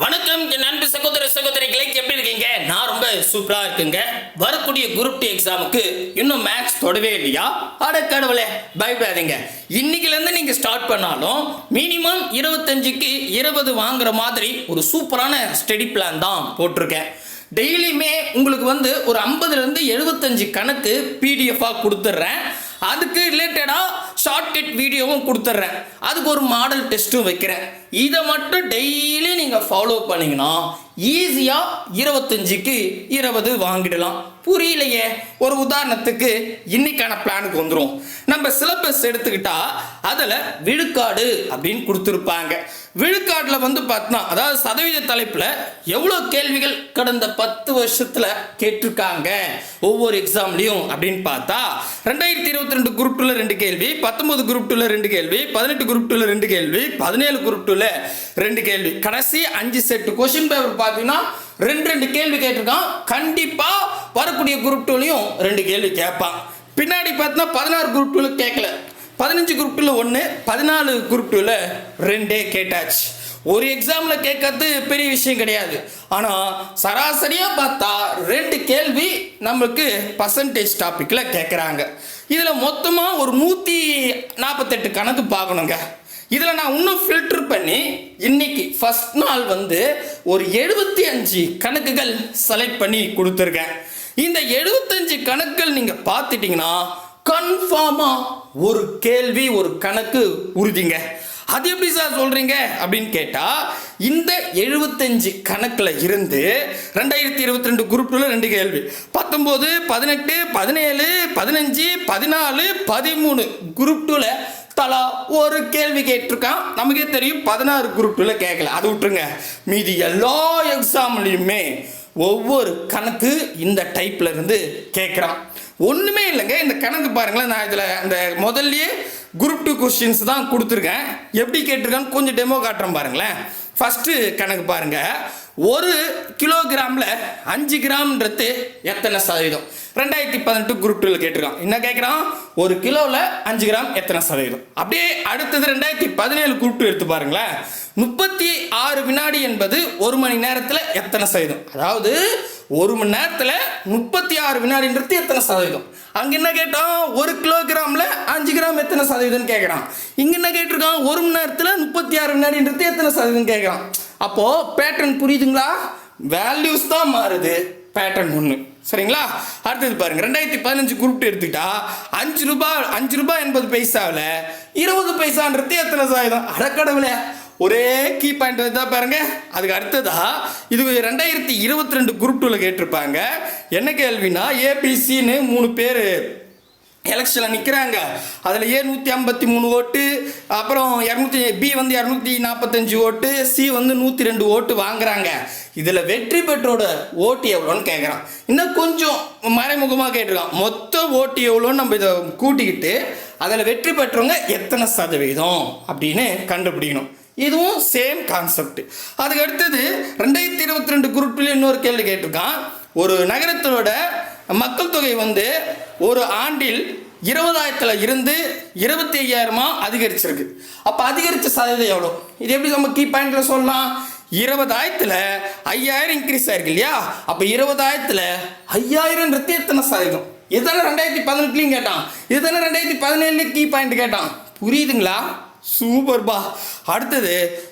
வணக்கம் என் அன்பு சகோதர சகோதரிகளை எப்படி இருக்கீங்க? நான் ரொம்ப சூப்பரா இருக்குங்க. வரக்கூடிய குரூப் டி எக்ஸாமுக்கு இன்னும் மேக்ஸ் தொடவே இல்லையா? அட கடவுளே பயப்படாதீங்க. இன்னைக்குல இருந்து நீங்க ஸ்டார்ட் பண்ணாலும் மினிமம் இருபத்தஞ்சுக்கு இருபது வாங்குற மாதிரி ஒரு சூப்பரான ஸ்டடி பிளான் தான் போட்டிருக்கேன். டெய்லியுமே உங்களுக்கு வந்து ஒரு ஐம்பதுலேருந்து எழுபத்தஞ்சு கணக்கு பிடிஎஃபாக கொடுத்துட்றேன். அதுக்கு ரிலேட்டடாக ஷார்ட்கட் வீடியோவும் கொடுத்துட்றேன். அதுக்கு ஒரு மாடல் டெஸ்ட்டும் வைக்கிறேன். இதை மட்டும் டெய்லி நீங்கள் ஃபாலோ பண்ணிங்கன்னா ஈஸியாக இருபத்தஞ்சுக்கு இருபது வாங்கிடலாம். புரியலையே? ஒரு உதாரணத்துக்கு இன்னைக்கான பிளானுக்கு வந்துடும் நம்ம சிலபஸ் எடுத்துக்கிட்டா அதில் விழுக்காடு அப்படின்னு கொடுத்துருப்பாங்க. விழுக்காட்டில் வந்து பார்த்தோன்னா அதாவது சதவீத தலைப்பில் எவ்வளோ கேள்விகள் கடந்த பத்து வருஷத்தில் கேட்டிருக்காங்க? ஒவ்வொரு எக்ஸாம்லையும் அப்படின்னு பார்த்தா ரெண்டாயிரத்தி இருபத்தி ரெண்டு குரூப் டூவில் ரெண்டு கேள்வி பத்தொன்பது குரூப் டூவில் ரெண்டு கேள்வி பதினெட்டு குரூப் டூவில் ரெண்டு கேள்வி பதினேழு குரூப் டூ வீடியோவில் ரெண்டு கேள்வி. கடைசி அஞ்சு செட்டு கொஷின் பேப்பர் பார்த்தீங்கன்னா ரெண்டு ரெண்டு கேள்வி கேட்டிருக்கான். கண்டிப்பாக வரக்கூடிய குரூப் டூலையும் ரெண்டு கேள்வி கேட்பான். பின்னாடி பார்த்தீங்கன்னா பதினாறு குரூப் டூவில் கேட்கல. பதினஞ்சு குரூப் டூவில் ஒன்று பதினாலு குரூப் டூவில் ரெண்டே கேட்டாச்சு. ஒரு எக்ஸாமில் கேட்கறது பெரிய விஷயம் கிடையாது. ஆனால் சராசரியாக பார்த்தா ரெண்டு கேள்வி நம்மளுக்கு பர்சன்டேஜ் டாப்பிக்கில் கேட்குறாங்க. இதில் மொத்தமாக ஒரு நூற்றி நாற்பத்தெட்டு கணக்கு பார்க்கணுங்க. இதில் நான் இன்னும் ஃபில்டர் பண்ணி இன்னைக்கு ஃபர்ஸ்ட் நாள் வந்து ஒரு எழுபத்தி அஞ்சு கணக்குகள் செலக்ட் பண்ணி கொடுத்துருக்கேன். இந்த எழுபத்தஞ்சு கணக்குகள் நீங்கள் பார்த்துட்டிங்கன்னா கன்ஃபார்மாக ஒரு கேள்வி ஒரு கணக்கு உறுதிங்க. அது எப்படி சார் சொல்கிறீங்க அப்படின்னு கேட்டால் இந்த எழுபத்தஞ்சு கணக்கில் இருந்து ரெண்டாயிரத்தி இருபத்தி ரெண்டு குரூப்பில் ரெண்டு கேள்வி. பத்தொம்போது பதினெட்டு பதினேழு பதினஞ்சு பதினாலு பதிமூணு குரூப் டூவில் தலா ஒரு கேள்வி கேட்டிருக்கான். நமக்கே தெரியும் பதினாறு குரூப் டூல கேட்கல அது விட்டுருங்க. மீதி எல்லா எக்ஸாம்லேயுமே ஒவ்வொரு கணக்கு இந்த டைப்பில் இருந்து கேட்குறான் ஒன்றுமே இல்லைங்க. இந்த கணக்கு பாருங்களேன். நான் இதில் அந்த முதல்லயே குரூப் டூ கொஸ்டின்ஸ் தான் கொடுத்துருக்கேன். எப்படி கேட்டிருக்கான்னு கொஞ்சம் டெமோ காட்டுறேன் பாருங்களேன். ஃபஸ்ட்டு கணக்கு பாருங்கள் ஒரு கிலோகிராமில் அஞ்சு கிராம்ன்றது எத்தனை சதவீதம்? ரெண்டாயிரத்தி பதினெட்டு குரூப் டூவில் கேட்டிருக்கான். என்ன கேட்குறான் ஒரு கிலோவில் அஞ்சு கிராம் எத்தனை சதவீதம்? அப்படியே அடுத்தது ரெண்டாயிரத்தி பதினேழு குரூப் டூ எடுத்து பாருங்களேன். முப்பத்தி ஆறு வினாடி என்பது ஒரு மணி நேரத்தில் எத்தனை சதவீதம்? அதாவது ஒரு மணி நேரத்தில் முப்பத்தி ஆறு வினாடின்றது எத்தனை சதவீதம்? அங்கே என்ன கேட்டோம்? ஒரு கிலோகிராமில் அஞ்சு கிராம் எத்தனை சதவீதம்னு கேட்குறான் இங்கே என்ன கேட்டிருக்கான்? ஒரு மணி நேரத்தில் முப்பத்தி ஆறு வினாடின்றது எத்தனை சதவீதம் கேட்குறான் அப்போது பேட்டர்ன் புரியுதுங்களா? வேல்யூஸ் தான் மாறுது. பேட்டர்ன் ஒன்று சரிங்களா? அடுத்தது பாருங்க. ரெண்டாயிரத்தி பதினஞ்சு குரூப் எடுத்துக்கிட்டா அஞ்சு ரூபாய் அஞ்சு ரூபாய் எண்பது பைசாவில் இருபது பைசான்றது எத்தனை சதவீதம்? அடக்கடவுல ஒரே கீ பாயிண்ட் தான் பாருங்க. அதுக்கு அடுத்ததா இது ரெண்டாயிரத்தி இருபத்தி ரெண்டு குரூப் டூவில் கேட்டிருப்பாங்க. என்ன கேள்வினா ஏபிசின்னு மூணு பேர் எலெக்ஷனில் நிற்கிறாங்க அதில் ஏ நூற்றி ஐம்பத்தி மூணு ஓட்டு அப்புறம் இரநூத்தி பி வந்து இரநூத்தி நாற்பத்தஞ்சு ஓட்டு சி வந்து நூற்றி ரெண்டு ஓட்டு வாங்குறாங்க. இதில் வெற்றி பெற்றோட ஓட்டு எவ்வளோன்னு கேட்குறான் இன்னும் கொஞ்சம் மறைமுகமாக கேட்டிருக்கான். மொத்த ஓட்டு எவ்வளோன்னு நம்ம இதை கூட்டிக்கிட்டு அதில் வெற்றி பெற்றவங்க எத்தனை சதவீதம் அப்படின்னு கண்டுபிடிக்கணும். இதுவும் சேம் கான்செப்ட் அதுக்கு அடுத்தது ரெண்டாயிரத்தி இருபத்தி ரெண்டு குரூப்பில் இன்னொரு கேள்வி கேட்டிருக்கான். ஒரு நகரத்தோட மக்கள் தொகை வந்து ஒரு ஆண்டில் இருபதாயிரத்தில் இருந்து இருபத்தி ஐயாயிரமாக அதிகரிச்சிருக்கு. அப்போ அதிகரித்த சதவீதம் எவ்வளோ இது எப்படி நம்ம கீ பாயிண்டில் சொல்லலாம்? இருபதாயிரத்தில் ஐயாயிரம் இன்க்ரீஸ் ஆயிருக்கு இல்லையா? அப்போ இருபதாயிரத்தில் ஐயாயிரம்ன்றது எத்தனை சதவீதம்? இதுதானே ரெண்டாயிரத்தி பதினெட்டுலையும் கேட்டான். இதுதானே ரெண்டாயிரத்தி பதினேழுலையும் கீ பாயிண்ட் கேட்டான். புரியுதுங்களா? சூப்பர்பா. அடுத்தது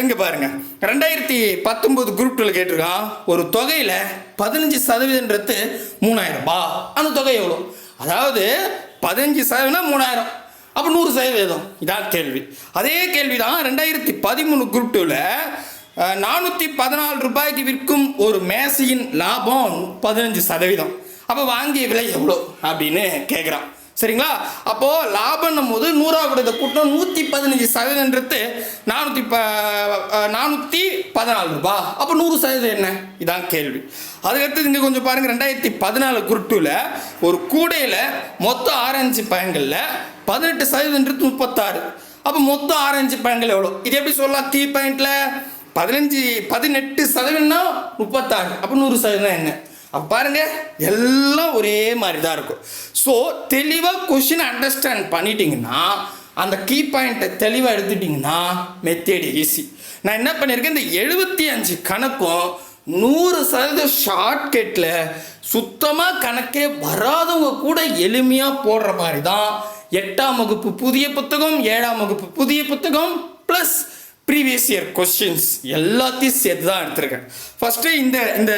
இங்கே பாருங்க. ரெண்டாயிரத்தி பத்தொம்போது குரூப் டூவில் கேட்டிருக்கான் ஒரு தொகையில் பதினஞ்சு சதவீதன்றது மூணாயிரம். பா அந்த தொகை எவ்வளோ? அதாவது பதினஞ்சு சதவீதம் மூணாயிரம். அப்போ நூறு சதவீதம். இதான் கேள்வி. அதே கேள்வி தான் ரெண்டாயிரத்தி பதிமூணு குரூப் டூவில் நானூற்றி பதினாலு ரூபாய்க்கு விற்கும் ஒரு மேசையின் லாபம் பதினஞ்சு சதவீதம். அப்போ வாங்கிய விலை எவ்வளோ? அப்படின்னு கேட்குறான் சரிங்களா? அப்போ லாபம் போது நூறா கொடுத்த கூட்டம் நூற்றி பதினஞ்சு சதவீதன்றது நானூற்றி ப நானூற்றி பதினாலு ரூபா. அப்போ நூறு சதவீதம் என்ன? இதான் கேள்வி. அதுக்கடுத்து இங்கே கொஞ்சம் பாருங்கள் ரெண்டாயிரத்தி பதினாலு குருட்டுவில் ஒரு கூடையில் மொத்தம் ஆரஞ்சு பழங்களில் பதினெட்டு சதவீதன்றது முப்பத்தாறு. அப்போ மொத்தம் ஆரஞ்சு பழங்கள் எவ்வளோ? இது எப்படி சொல்லலாம்? தீ பாயிண்ட்ல பதினஞ்சு பதினெட்டு சதவீதம்னா முப்பத்தாறு. அப்போ நூறு சதவீதம் என்ன? பாருங்க எல்லாம் ஒரே மாதிரி தான் இருக்கும். ஸோ தெளிவாக கொஷின் அண்டர்ஸ்டாண்ட் பண்ணிட்டீங்கன்னா அந்த கீ பாயிண்ட்டை தெளிவாக எடுத்துட்டிங்கன்னா மெத்தேடு ஈஸி நான் என்ன பண்ணியிருக்கேன் இந்த எழுபத்தி அஞ்சு கணக்கும் நூறு சதவீதம் ஷார்ட்கட்டில் சுத்தமாக கணக்கே வராதவங்க கூட எளிமையாக போடுற மாதிரி தான் எட்டாம் வகுப்பு புதிய புத்தகம் ஏழாம் வகுப்பு புதிய புத்தகம் ப்ளஸ் ப்ரீவியஸ் இயர் கொஸ்டின்ஸ் எல்லாத்தையும் சேர்த்து தான் எடுத்திருக்கேன். ஃபஸ்ட்டு இந்த இந்த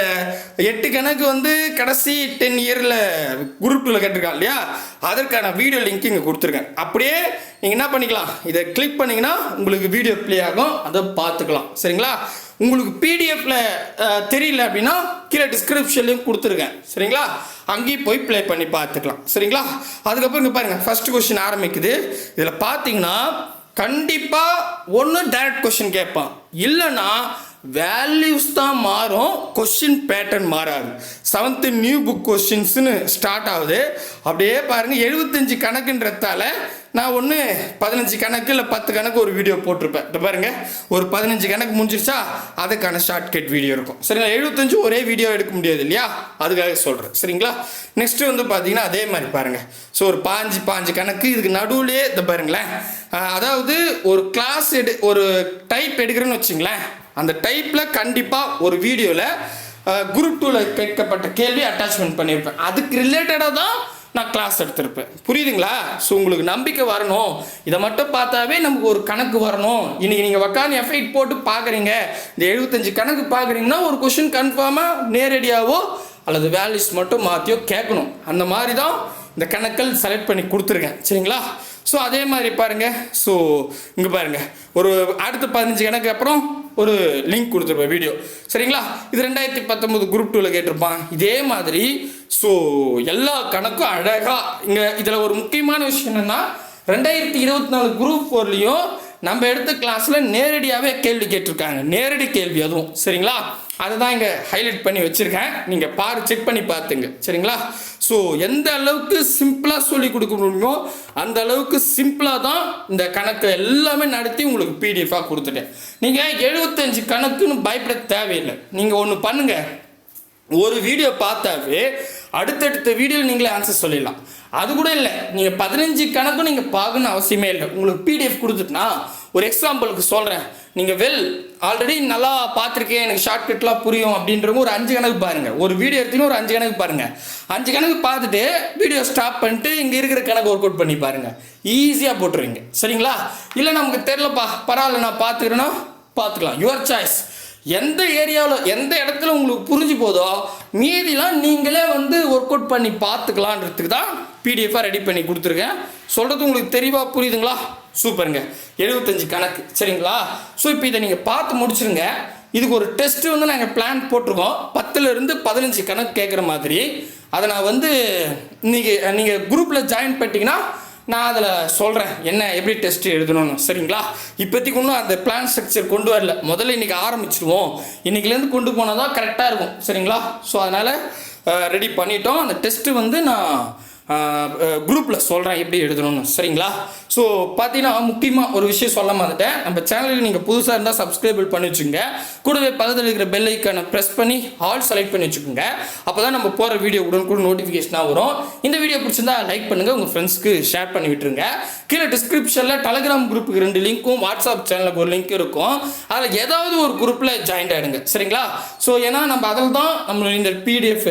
எட்டு கணக்கு வந்து கடைசி டென் இயரில் குரூப்பில் கேட்டிருக்கான் இல்லையா? அதற்கான வீடியோ லிங்க் இங்கே கொடுத்துருக்கேன். அப்படியே நீங்கள் என்ன பண்ணிக்கலாம்? இதை கிளிக் பண்ணிங்கன்னா உங்களுக்கு வீடியோ ப்ளே ஆகும். அதை பார்த்துக்கலாம். சரிங்களா? உங்களுக்கு பிடிஎஃப்பில் தெரியல அப்படின்னா கீழே டிஸ்கிரிப்ஷன்லையும் கொடுத்துருக்கேன். சரிங்களா? அங்கேயும் போய் ப்ளே பண்ணி பார்த்துக்கலாம். சரிங்களா? அதுக்கப்புறம் இங்கே பாருங்கள் ஃபர்ஸ்ட் கொஸ்டின் ஆரம்பிக்குது. இதில் பார்த்தீங்கன்னா கண்டிப்பாக ஒன்று டைரக்ட் கொஷின் கேட்பான். இல்லைன்னா வேல்யூஸ் தான் மாறும் கொஷின் பேட்டர்ன் மாறாது. செவன்த்து நியூ புக் கொஷின்ஸ்னு ஸ்டார்ட் ஆகுது. அப்படியே பாருங்கள் எழுபத்தஞ்சு கணக்குன்றதால நான் ஒன்று பதினஞ்சு கணக்கு இல்லை பத்து கணக்கு ஒரு வீடியோ போட்டிருப்பேன். இப்போ பாருங்க ஒரு பதினஞ்சு கணக்கு முடிஞ்சிருச்சா அதுக்கான ஷார்ட்கட் வீடியோ இருக்கும். சரிங்களா? எழுபத்தஞ்சு ஒரே வீடியோ எடுக்க முடியாது இல்லையா? அதுக்காக சொல்கிறேன் சரிங்களா? நெக்ஸ்ட் வந்து பார்த்தீங்கன்னா அதே மாதிரி பாருங்கள் ஸோ ஒரு பாஞ்சு பாஞ்சு கணக்கு இதுக்கு நடுவுலேயே இந்த பாருங்களேன். அதாவது ஒரு கிளாஸ் எடு ஒரு டைப் எடுக்கிறேன்னு வச்சுங்களேன். அந்த டைப்பில் கண்டிப்பாக ஒரு வீடியோவில் குரூப் டூவில் கேட்கப்பட்ட கேள்வி அட்டாச்மெண்ட் பண்ணியிருப்பேன். அதுக்கு ரிலேட்டடாக தான் நான் கிளாஸ் எடுத்திருப்பேன். புரியுதுங்களா? ஸோ உங்களுக்கு நம்பிக்கை வரணும். இதை மட்டும் பார்த்தாவே நமக்கு ஒரு கணக்கு வரணும். இன்றைக்கி நீங்கள் உக்காந்து எஃபெக்ட் போட்டு பார்க்குறீங்க. இந்த எழுபத்தஞ்சு கணக்கு பார்க்குறீங்கன்னா ஒரு கொஷின் கன்ஃபார்மாக நேரடியாகவோ அல்லது வேல்யூஸ் மட்டும் மாற்றியோ கேட்கணும். அந்த மாதிரி தான் இந்த கணக்கள் செலக்ட் பண்ணி கொடுத்துருக்கேன். சரிங்களா? ஸோ அதே மாதிரி பாருங்க. ஸோ இங்கே பாருங்க. ஒரு அடுத்த பதினஞ்சு கணக்கு அப்புறம் ஒரு லிங்க் கொடுத்துருப்பேன் வீடியோ சரிங்களா? இது ரெண்டாயிரத்தி பத்தொம்போது குரூப் டூவில் கேட்டிருப்பான். இதே மாதிரி ஸோ எல்லா கணக்கும் அழகாக இங்கே இதில் ஒரு முக்கியமான விஷயம் என்னென்னா ரெண்டாயிரத்தி இருபத்தி நாலு குரூப் ஃபோர்லேயும் நம்ம எடுத்த கிளாஸில் நேரடியாகவே கேள்வி கேட்டிருக்காங்க. நேரடி கேள்வி அதுவும். சரிங்களா? அதை தான் இங்கே ஹைலைட் பண்ணி வச்சுருக்கேன். நீங்கள் பாரு செக் பண்ணி பார்த்துங்க. சரிங்களா? ஸோ எந்த அளவுக்கு சிம்பிளாக சொல்லி கொடுக்க முடியுமோ அந்த அளவுக்கு சிம்பிளாக தான் இந்த கணக்கு எல்லாமே நடத்தி உங்களுக்கு பிடிஎஃபாக கொடுத்துட்டேன். நீங்கள் எழுபத்தஞ்சு கணக்குன்னு பயப்பட தேவையில்லை. நீங்கள் ஒன்று பண்ணுங்கள் ஒரு வீடியோ பார்த்தாவே அடுத்தடுத்த வீடியோவில் நீங்களே ஆன்சர் சொல்லிடலாம். அது கூட இல்லை. நீங்கள் பதினஞ்சு கணக்கும் நீங்கள் பார்க்கணும்னு அவசியமே இல்லை. உங்களுக்கு பிடிஎஃப் கொடுத்துட்டுனா ஒரு எக்ஸாம்பிளுக்கு சொல்கிறேன் நீங்கள் வெல் ஆல்ரெடி நல்லா பார்த்துருக்கேன். எனக்கு ஷார்ட்கட்லாம் புரியும். அப்படின்றவங்க ஒரு அஞ்சு கணக்கு பாருங்கள் ஒரு வீடியோ எடுத்தீங்கன்னா ஒரு அஞ்சு கணக்கு பாருங்கள் அஞ்சு கணக்கு பார்த்துட்டு வீடியோ ஸ்டாப் பண்ணிட்டு இங்கே இருக்கிற கணக்கு ஒர்க் அவுட் பண்ணி பாருங்கள் ஈஸியாக போட்டுருவீங்க. சரிங்களா? இல்லை நமக்கு தெரிலப்பா பரவாயில்ல நான் பார்த்துக்கிறேன்னா பார்த்துக்கலாம். யுவர் சாய்ஸ் எந்த ஏரியாவில் எந்த இடத்துல உங்களுக்கு புரிஞ்சு போதோ மீதிலாம் நீங்களே வந்து ஒர்க் அவுட் பண்ணி பார்த்துக்கலான்றதுக்கு தான் பிடிஎஃபாக ரெடி பண்ணி கொடுத்துருக்கேன். சொல்கிறது உங்களுக்கு தெளிவாக புரியுதுங்களா? சூப்பருங்க. எழுபத்தஞ்சு கணக்கு. சரிங்களா? ஸோ இப்போ இதை நீங்கள் பார்த்து முடிச்சுருங்க. இதுக்கு ஒரு டெஸ்ட் வந்து நாங்கள் பிளான் போட்டிருக்கோம். பத்துலேருந்து பதினஞ்சு கணக்கு கேட்குற மாதிரி. அதை நான் வந்து நீங்கள் நீங்கள் குரூப்பில் ஜாயின் பண்ணிட்டீங்கன்னா நான் அதில் சொல்கிறேன் என்ன எப்படி டெஸ்ட் எழுதணும்னு. சரிங்களா? இப்போதைக்கு ஒன்றும் அந்த பிளான் ஸ்ட்ரக்சர் கொண்டு வரல. முதல்ல இன்றைக்கி ஆரம்பிச்சிருவோம். இன்றைக்கிலேருந்து கொண்டு போனால் தான் கரெக்டாக இருக்கும். சரிங்களா? ஸோ அதனால் ரெடி பண்ணிட்டோம். அந்த டெஸ்ட்டு வந்து நான் குரூப்பில் சொல்கிறேன் எப்படி எழுதணும்னு. சரிங்களா? ஸோ பார்த்தீங்கன்னா முக்கியமாக ஒரு விஷயம் சொல்ல மாட்டேன் நம்ம சேனலுக்கு நீங்கள் புதுசாக இருந்தால் சப்ஸ்கிரைபிள் பண்ணி வச்சுக்கோங்க. கூடவே பக்கத்தில் இருக்கிற பெல் ஐக்கானை ப்ரெஸ் பண்ணி ஆல் செலக்ட் பண்ணி வச்சுக்கோங்க. அப்போ தான் நம்ம போகிற வீடியோ கூட கூட நோட்டிஃபிகேஷனாக வரும். இந்த வீடியோ பிடிச்சிருந்தா லைக் பண்ணுங்கள் உங்கள் ஃப்ரெண்ட்ஸ்க்கு ஷேர் பண்ணி விட்டுருங்க. கீழே டிஸ்கிரிப்ஷனில் டெலகிராம் குரூப்புக்கு ரெண்டு லிங்க்கும் வாட்ஸ்அப் சேனலுக்கு ஒரு லிங்க் இருக்கும். அதில் ஏதாவது ஒரு குரூப்பில் ஜாயின் ஆகிடுங்க சரிங்களா? ஸோ ஏன்னா நம்ம அதில் தான் நம்ம இந்த பிடிஎஃப்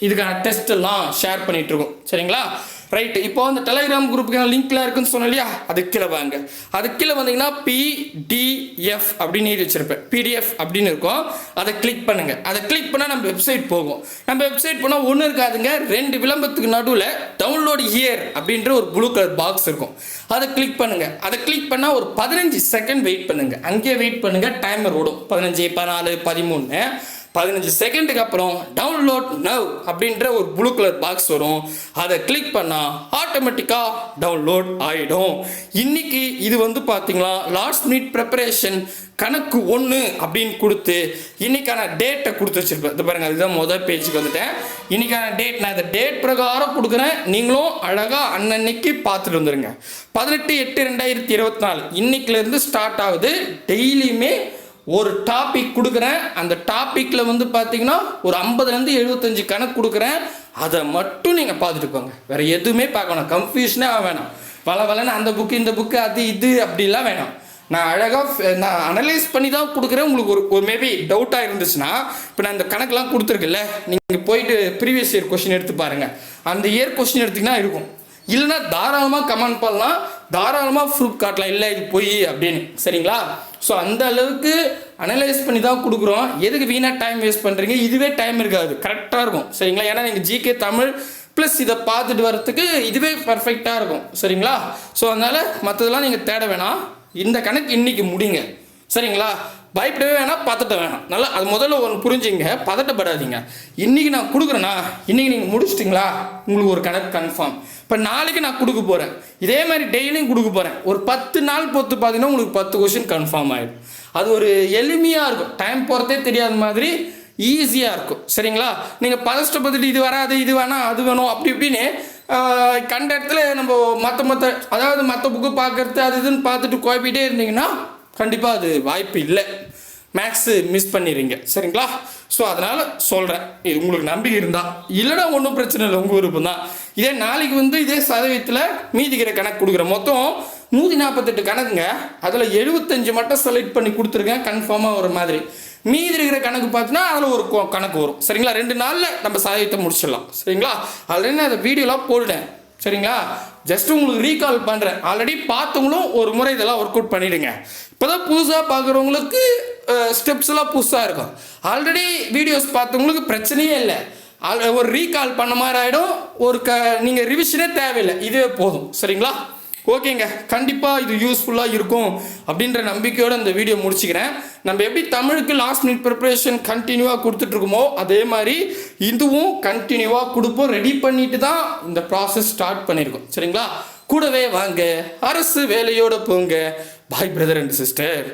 இதுக்கான டெஸ்ட் எல்லாம் ஷேர் பண்ணிட்டு இருக்கோம் சரிங்களா? ரைட்டு இப்போ அந்த டெலிகிராம் குரூப்புக்கான லிங்க்லாம் இருக்குன்னு சொன்னேன் இல்லையா? அது கீழே வாங்க. அது கீழே வந்தீங்கன்னா பிடிஎஃப் அப்படின்னு எழுதி வச்சிருப்பேன். பிடிஎஃப் அப்படின்னு இருக்கும். அதை கிளிக் பண்ணுங்க. அதை கிளிக் பண்ணால் நம்ம வெப்சைட் போகும். நம்ம வெப்சைட் போனால் ஒன்றும் இருக்காதுங்க. ரெண்டு விளம்பரத்துக்கு நடுவில் டவுன்லோட் இயர் அப்படின்ற ஒரு ப்ளூ கலர் பாக்ஸ் இருக்கும். அதை கிளிக் பண்ணுங்க. அதை கிளிக் பண்ணால் ஒரு பதினஞ்சு செகண்ட் வெயிட் பண்ணுங்க. அங்கேயே வெயிட் பண்ணுங்க. டைமர் ஓடும். பதினஞ்சு பதினாலு பதிமூணு. பதினஞ்சு செகண்டுக்கு அப்புறம் டவுன்லோட் நவ் அப்படின்ற ஒரு ப்ளூ கலர் பாக்ஸ் வரும். அதை கிளிக் பண்ணால் ஆட்டோமேட்டிக்காக டவுன்லோட் ஆகிடும் இன்னைக்கு இது வந்து பார்த்தீங்களா லாஸ்ட் மினிட் ப்ரிப்பரேஷன் கணக்கு ஒன்று அப்படின்னு கொடுத்து இன்றைக்கான டேட்டை கொடுத்து வச்சுருப்பேன். இது பாருங்கள் அதுதான் முதல் பேஜுக்கு வந்துட்டேன். இன்னைக்கான டேட் நான் இந்த டேட் பிரகாரம் கொடுக்குறேன். நீங்களும் அழகாக அன்னன்னைக்கு பார்த்துட்டு வந்துடுங்க பதினெட்டு எட்டு ரெண்டாயிரத்தி இருபத்தி நாலு இன்னைக்குலேருந்து ஸ்டார்ட் ஆகுது. டெய்லியுமே ஒரு டாபிக் கொடுக்குறேன். அந்த டாப்பிக்கில் வந்து பார்த்தீங்கன்னா ஒரு ஐம்பதுலேருந்து எழுபத்தஞ்சு கணக்கு கொடுக்குறேன். அதை மட்டும் நீங்கள் பார்த்துட்டு போங்க. வேறு எதுவுமே பார்க்க வேணாம். கன்ஃபியூஷனே வேணாம். பல பலன்னு அந்த புக்கு இந்த புக்கு அது இது அப்படிலாம் வேணாம். நான் அழகாக நான் அனலைஸ் பண்ணி தான் கொடுக்குறேன். உங்களுக்கு ஒரு ஒரு மேபி டவுட்டாக இருந்துச்சுன்னா இப்போ நான் இந்த கணக்கெலாம் கொடுத்துருக்குல்ல. நீங்கள் போயிட்டு ப்ரீவியஸ் இயர் கொஷின் எடுத்து பாருங்கள் அந்த இயர் கொஷின் எடுத்திங்கன்னா இருக்கும். இல்லைன்னா தாராளமாக கமெண்ட் பண்ணலாம். தாராளமாக ப்ரூஃப் காட்டலாம் இல்லை இது பொய் அப்படின்னு. சரிங்களா? ஸோ அந்த அளவுக்கு அனலைஸ் பண்ணி தான் கொடுக்குறோம். எதுக்கு வீணாக டைம் வேஸ்ட் பண்ணுறீங்க இதுவே டைம் இருக்காது. கரெக்டாக இருக்கும். சரிங்களா? ஏன்னா நீங்கள் ஜிகே தமிழ் ப்ளஸ் இதை பார்த்துட்டு வரத்துக்கு இதுவே பர்ஃபெக்டாக இருக்கும். சரிங்களா? ஸோ அதனால் மற்றதெல்லாம் நீங்கள் தேட வேணாம். இந்த கணக்கு இன்றைக்கி முடிங்க. சரிங்களா? பயப்படவே வேணாம் பதட்ட வேணாம். நல்லா அது முதல்ல ஒன்று புரிஞ்சுங்க. பதட்டப்படாதீங்க. இன்னைக்கு நான் கொடுக்குறேன்னா இன்றைக்கி நீங்கள் முடிச்சிட்டிங்களா? உங்களுக்கு ஒரு கணக்கு கன்ஃபார்ம் இப்போ நாளைக்கு நான் கொடுக்க போகிறேன் இதே மாதிரி டெய்லியும் கொடுக்க போகிறேன் ஒரு பத்து நாள் பொறுத்து பார்த்தீங்கன்னா உங்களுக்கு பத்து கொஷின் கன்ஃபார்ம் ஆகிடும் அது ஒரு எளிமையாக இருக்கும். டைம் போகிறதே தெரியாத மாதிரி ஈஸியாக இருக்கும். சரிங்களா? நீங்கள் பதஷ்டப்பட்டுட்டு இது வராது இது வேணாம் அது வேணும் அப்படி இப்படின்னு கண்ட இடத்துல நம்ம மற்ற மற்ற அதாவது மற்ற புக்கு பார்க்கறது அது இதுன்னு பார்த்துட்டு குழப்பிட்டே இருந்தீங்கன்னா கண்டிப்பாக அது வாய்ப்பு இல்லை. மேக்ஸு மிஸ் பண்ணிடுறீங்க சரிங்களா? ஸோ அதனால் சொல்கிறேன் இது உங்களுக்கு நம்பிக்கை இருந்தால் இல்லைனா ஒன்றும் பிரச்சனை இல்லை. உங்கள் விருப்பம் தான் இதே நாளைக்கு வந்து இதே சதவீதத்தில் மீதிக்கிற கணக்கு கொடுக்குறேன். மொத்தம் நூற்றி நாற்பத்தெட்டு கணக்குங்க. அதில் எழுபத்தஞ்சு மட்டும் செலக்ட் பண்ணி கொடுத்துருக்கேன். கன்ஃபார்மாக ஒரு மாதிரி. மீதி இருக்கிற கணக்கு பார்த்தீங்கன்னா அதில் ஒரு கணக்கு வரும். சரிங்களா? ரெண்டு நாளில் நம்ம சதவீதத்தை முடிச்சிடலாம். சரிங்களா? ஆல்ரெடி நான் அதை வீடியோலாம் போடுறேன். சரிங்களா? ஜஸ்ட் உங்களுக்கு ரீகால் பண்ணுறேன் ஆல்ரெடி பார்த்தவங்களும் ஒரு முறை இதெல்லாம் ஒர்க் அவுட் பண்ணிவிடுங்க இப்போ தான் புதுசாக பார்க்குறவங்களுக்கு ஸ்டெப்ஸ் எல்லாம் புதுசாக இருக்கும். ஆல்ரெடி வீடியோஸ் பார்த்தவங்களுக்கு பிரச்சனையே இல்லை. ஆல் ஒரு ரீகால் பண்ண மாதிரி ஆகிடும் ஒரு க நீங்கள் ரிவிஷனே தேவையில்லை. இதுவே போதும். சரிங்களா? ஓகேங்க கண்டிப்பாக இது யூஸ்ஃபுல்லாக இருக்கும் அப்படின்ற நம்பிக்கையோடு இந்த வீடியோ முடிச்சுக்கிறேன். நம்ம எப்படி தமிழுக்கு லாஸ்ட் மினிட் ப்ரிப்பரேஷன் கண்டினியூவாக கொடுத்துட்ருக்கோமோ அதே மாதிரி இதுவும் கண்டினியூவாக கொடுப்போம். ரெடி பண்ணிட்டு தான் இந்த ப்ராசஸ் ஸ்டார்ட் பண்ணியிருக்கோம் சரிங்களா? கூடவே வாங்க. அரசு வேலையோடு போங்க. பாய் பிரதர் அண்ட் சிஸ்டர்